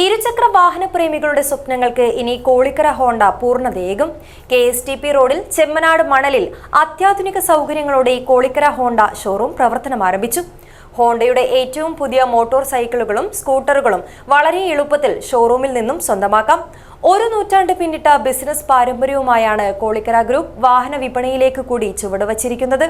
ഇരുചക്ര വാഹന പ്രേമികളുടെ സ്വപ്നങ്ങൾക്ക് ഇനി കോളിക്കര ഹോണ്ട പൂർണതയേകും. കെ എസ് ടി പി റോഡിൽ ചെമ്മനാട് മണലിൽ അത്യാധുനിക സൗകര്യങ്ങളോടെ കോളിക്കര ഹോണ്ട ഷോറൂം പ്രവർത്തനം ആരംഭിച്ചു. ഹോണ്ടയുടെ ഏറ്റവും പുതിയ മോട്ടോർ സൈക്കിളുകളും സ്കൂട്ടറുകളും വളരെ എളുപ്പത്തിൽ ഷോറൂമിൽ നിന്നും സ്വന്തമാക്കാം. ഒരു നൂറ്റാണ്ട് പിന്നിട്ട ബിസിനസ് പാരമ്പര്യവുമായാണ് കോളിക്കര ഗ്രൂപ്പ് വാഹന വിപണിയിലേക്ക് കൂടി ചുവടുവച്ചിരിക്കുന്നത്.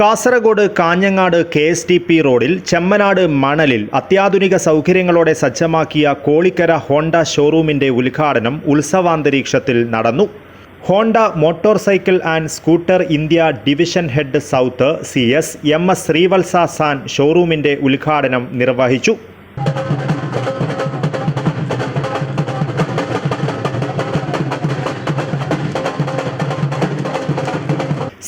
Kasaragod Kanhangad K S T P റോഡിൽ ചെമ്മനാട് മണലിൽ അത്യാധുനിക സൗകര്യങ്ങളോടെ സജ്ജമാക്കിയ കോളിക്കര ഹോണ്ട ഷോറൂമിന്റെ ഉദ്ഘാടനം ഉത്സവാന്തരീക്ഷത്തിൽ നടന്നു. Honda motorcycle and scooter India division head south C S M S Srivatsa San ഷോറൂമിന്റെ ഉദ്ഘാടനം നിർവഹിച്ചു.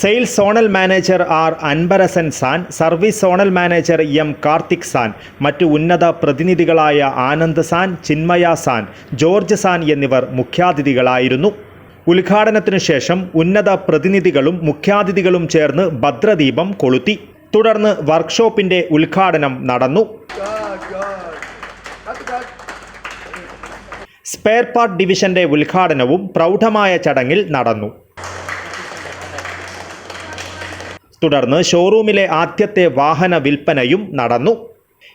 Sales zonal manager R Anbarasan San service zonal manager M Karthik San മറ്റു ഉന്നത പ്രതിനിധികളായ Anand San Chinmaya San George San എന്നിവർ മുഖ്യാതിഥികളായിരുന്നു. ഉദ്ഘാടനത്തിനു ശേഷം ഉന്നത പ്രതിനിധികളും മുഖ്യാതിഥികളും ചേർന്ന് ഭദ്രദീപം കൊളുത്തി. തുടർന്ന് വർക്ക്ഷോപ്പിന്റെ ഉദ്ഘാടനം നടന്നു. സ്പെയർ പാർട്ട് ഡിവിഷന്റെ ഉദ്ഘാടനവും പ്രൗഢമായ ചടങ്ങിൽ നടന്നു. തുടർന്ന് ഷോറൂമിലെ ആദ്യത്തെ വാഹന വിൽപ്പനയും നടന്നു.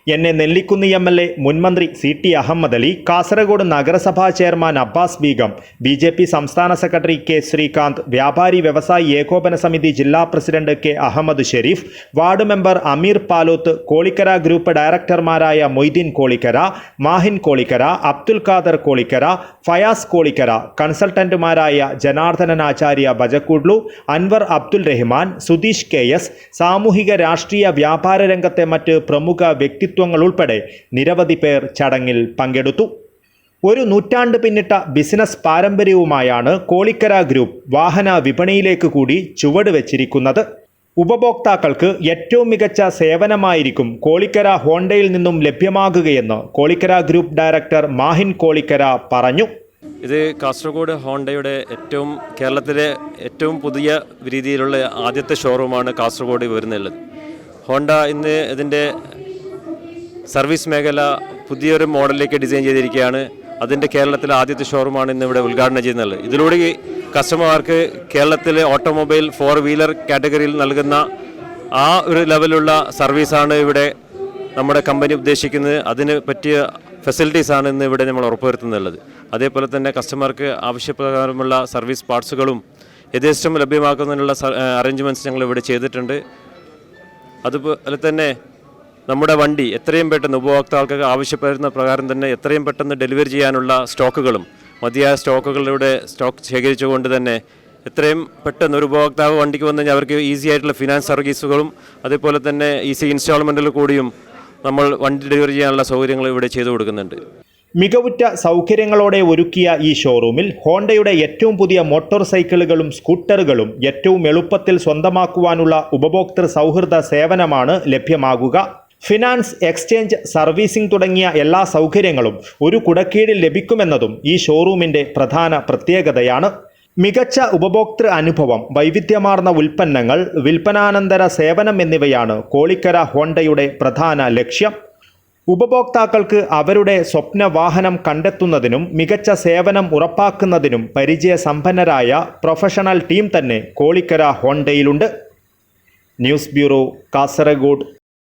N A Nellikkunnu M L A മുൻമന്ത്രി സി ടി അഹമ്മദ് അലി കാസർഗോഡ് നഗരസഭാ chairman Abbas Begum B J P സംസ്ഥാന സെക്രട്ടറി കെ ശ്രീകാന്ത് വ്യാപാരി വ്യവസായി ഏകോപന സമിതി ജില്ലാ president K Ahmed Sharif ward member Ameer Paloth Kolikkara group ഡയറക്ടർമാരായ Moideen Kolikkara Mahin Kolikkara Abdul Khader Kolikkara Fayas Kolikkara കൺസൾട്ടന്റുമാരായ ജനാർദ്ദനൻ ആചാര്യ ബജക്കൂഡ്ലു അൻവർ അബ്ദുൽ റഹ്മാൻ സുധീഷ് കെ എസ് സാമൂഹിക രാഷ്ട്രീയ വ്യാപാര രംഗത്തെ മറ്റ് പ്രമുഖ വ്യക്തിത്വങ്ങൾ ഉൾപ്പെടെ നിരവധി പേർ ചടങ്ങിൽ പങ്കെടുത്തു. ഒരു നൂറ്റാണ്ട് പിന്നിട്ട ബിസിനസ് പാരമ്പര്യവുമായാണ് കോളിക്കര ഗ്രൂപ്പ് വാഹന വിപണിയിലേക്ക് കൂടി ചുവട് വെച്ചിരിക്കുന്നത്. ഉപഭോക്താക്കൾക്ക് ഏറ്റവും മികച്ച സേവനമായിരിക്കും കോളിക്കര ഹോണ്ടയിൽ നിന്നും ലഭ്യമാകുകയെന്ന് കോളിക്കര ഗ്രൂപ്പ് ഡയറക്ടർ മാഹിൻ കോളിക്കര പറഞ്ഞു. ഇത് കാസർഗോഡ് ഹോണ്ടയുടെ ഏറ്റവും കേരളത്തിലെ ഏറ്റവും പുതിയ രീതിയിലുള്ള ആദ്യത്തെ ഷോറൂമാണ് കാസർഗോഡ് വരുന്നുള്ളത് ഹോണ്ട ഇന്ന് ഇതിന്റെ സർവീസ് മേഖല പുതിയൊരു മോഡലിലേക്ക് ഡിസൈൻ ചെയ്തിരിക്കുകയാണ്. അതിന്റെ കേരളത്തിലെ ആദ്യത്തെ ഷോറൂമാണ് ഇന്ന് ഇവിടെ ഉദ്ഘാടനം ചെയ്യുന്നത്. ഇതിലൂടെ കസ്റ്റമർക്ക് കേരളത്തിലെ ഓട്ടോമൊബൈൽ ഫോർ വീലർ കാറ്റഗറിയിൽ നൽകുന്ന ആ ഒരു ലെവലുള്ള സർവീസാണ് ഇവിടെ നമ്മുടെ കമ്പനി ഉദ്ദേശിക്കുന്നത്. അതിന് പറ്റിയ ഫെസിലിറ്റീസാണ് ഇന്ന് ഇവിടെ നമ്മൾ ഉറപ്പുവരുത്തുന്നുള്ളത്. അതേപോലെ തന്നെ കസ്റ്റമർക്ക് ആവശ്യപ്രകാരമുള്ള സർവീസ് പാർട്സുകളും യഥേഷ്ടം ലഭ്യമാക്കുന്നതിനുള്ള അറേഞ്ച്മെന്റ്സ് ഞങ്ങൾ ഇവിടെ ചെയ്തിട്ടുണ്ട്. അതുപോലെ തന്നെ നമ്മുടെ വണ്ടി എത്രയും പെട്ടെന്ന് ഉപഭോക്താക്കൾക്ക് ആവശ്യപ്പെടുന്ന പ്രകാരം തന്നെ എത്രയും പെട്ടെന്ന് ഡെലിവറി ചെയ്യാനുള്ള സ്റ്റോക്കുകളും മതിയായ സ്റ്റോക്കുകളിലൂടെ സ്റ്റോക്ക് ശേഖരിച്ചുകൊണ്ട് തന്നെ എത്രയും പെട്ടെന്ന് ഒരു ഉപഭോക്താവ് വണ്ടിക്ക് വന്നു കഴിഞ്ഞാൽ അവർക്ക് ഈസി ആയിട്ടുള്ള ഫിനാൻസ് സർവീസുകളും അതേപോലെ തന്നെ ഈസി ഇൻസ്റ്റാൾമെന്റിൽ കൂടിയും നമ്മൾ വണ്ടി ഡെലിവറി ചെയ്യാനുള്ള സൗകര്യങ്ങൾ ഇവിടെ ചെയ്തു കൊടുക്കുന്നുണ്ട്. മികവുറ്റ സൗകര്യങ്ങളോടെ ഒരുക്കിയ ഈ ഷോറൂമിൽ ഹോണ്ടയുടെ ഏറ്റവും പുതിയ മോട്ടോർ സൈക്കിളുകളും സ്കൂട്ടറുകളും ഏറ്റവും എളുപ്പത്തിൽ സ്വന്തമാക്കുവാനുള്ള ഉപഭോക്തൃ സൗഹൃദ സേവനമാണ് ലഭ്യമാകുക. ഫിനാൻസ് എക്സ്ചേഞ്ച് സർവീസിംഗ് തുടങ്ങിയ എല്ലാ സൗകര്യങ്ങളും ഒരു കുടക്കീഴിൽ ലഭിക്കുമെന്നതും ഈ ഷോറൂമിന്റെ പ്രധാന പ്രത്യേകതയാണ്. മികച്ച ഉപഭോക്തൃ അനുഭവം വൈവിധ്യമാർന്ന ഉൽപ്പന്നങ്ങൾ വിൽപ്പനാനന്തര സേവനം എന്നിവയാണ് കോളിക്കര ഹോണ്ടയുടെ പ്രധാന ലക്ഷ്യം. ഉപഭോക്താക്കൾക്ക് അവരുടെ സ്വപ്ന വാഹനം കണ്ടെത്തുന്നതിനും മികച്ച സേവനം ഉറപ്പാക്കുന്നതിനും പരിചയസമ്പന്നരായ പ്രൊഫഷണൽ ടീം തന്നെ കോളിക്കര ഹോണ്ടയിലുണ്ട്. News bureau Kasaragod.